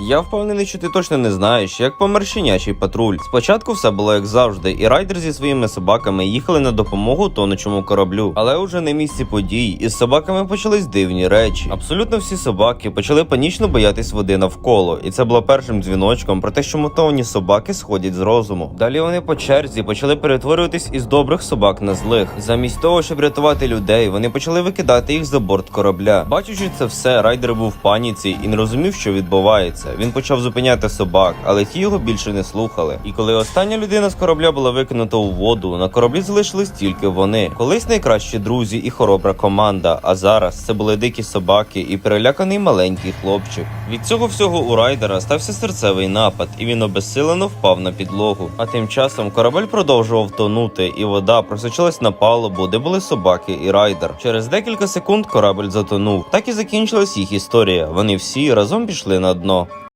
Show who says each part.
Speaker 1: Я впевнений, що ти точно не знаєш, як помер щенячий патруль. Спочатку все було як завжди, і райдер зі своїми собаками їхали на допомогу тонучому кораблю. Але уже на місці подій із собаками почались дивні речі. Абсолютно всі собаки почали панічно боятись води навколо, і це було першим дзвіночком про те, що мотовані собаки сходять з розуму. Далі вони по черзі почали перетворюватись із добрих собак на злих. Замість того, щоб рятувати людей, вони почали викидати їх за борт корабля. Бачучи це все, райдер був в паніці і не розумів, що відбувається. Він почав зупиняти собак, але ті його більше не слухали. І коли остання людина з корабля була викинута у воду, на кораблі залишились тільки вони. Колись найкращі друзі і хоробра команда. А зараз це були дикі собаки і переляканий маленький хлопчик. Від цього всього у райдера стався серцевий напад, і він обезсилено впав на підлогу. А тим часом корабель продовжував тонути, і вода просочилась на палубу, де були собаки і райдер. Через декілька секунд корабель затонув. Так і закінчилась їх історія. Вони всі разом пішли на дно.